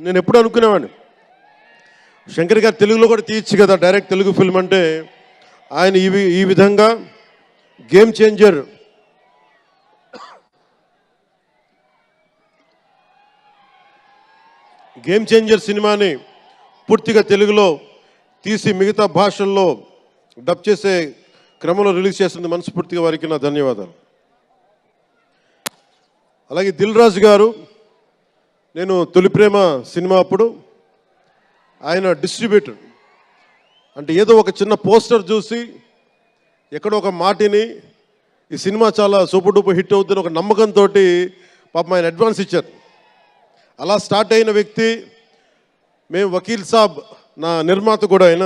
నేను ఎప్పుడు అనుకునేవాడిని? శంకర్ గారు తెలుగులో కూడా తీయచ్చు కదా డైరెక్ట్ తెలుగు ఫిల్మ్ అంటే ఆయన ఈ వి- ఈ విధంగా గేమ్ చేంజర్. గేమ్ చేంజర్ సినిమాని పూర్తిగా తెలుగులో తీసి మిగతా భాషల్లో డబ్ చేసే క్రమంలో రిలీజ్ చేస్తుంది మనస్ఫూర్తిగా వారికి నా ధన్యవాదాలు. అలాగే దిల్ రాజు గారు నేను తొలి ప్రేమ సినిమా అప్పుడు ఆయన డిస్ట్రిబ్యూటర్ అంటే ఏదో ఒక చిన్న పోస్టర్ చూసి ఎక్కడో ఒక మాటిని ఈ సినిమా చాలా సూపర్ డూపర్ హిట్ అవుతుంది ఒక నమ్మకంతో పాపం ఆయన అడ్వాన్స్ ఇచ్చారు. అలా స్టార్ట్ అయిన వ్యక్తి మేము వకీల్ సాబ్ నా నిర్మాత కూడా ఆయన.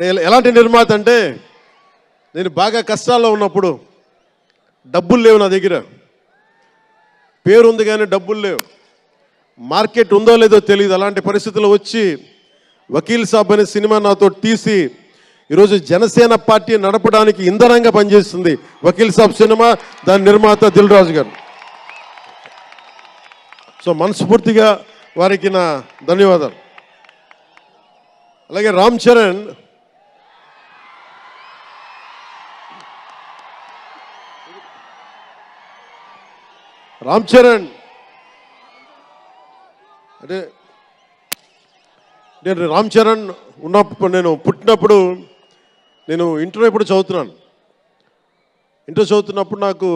నేను ఎలాంటి నిర్మాత అంటే నేను బాగా కష్టాల్లో ఉన్నప్పుడు డబ్బులు లేవు నా దగ్గర. పేరు ఉంది కానీ డబ్బులు లేవు. మార్కెట్ ఉందో లేదో తెలియదు అలాంటి పరిస్థితులు వచ్చి వకీల్ సాబ్ అనే సినిమా నాతో తీసి ఈరోజు జనసేన పార్టీ నడపడానికి ఇంధనంగా పనిచేస్తుంది వకీల్ సాబ్ సినిమా దాని నిర్మాత దిల్ రాజు గారు. సో మనస్ఫూర్తిగా వారికి నా ధన్యవాదాలు. అలాగే రామ్ చరణ్ రామ్ చరణ్ అదే నేను రామ్ చరణ్ ఉన్నప్పుడు నేను పుట్టినప్పుడు నేను ఇంటర్ ఇప్పుడు చదువుతున్నాను. ఇంటర్ చదువుతున్నప్పుడు నాకు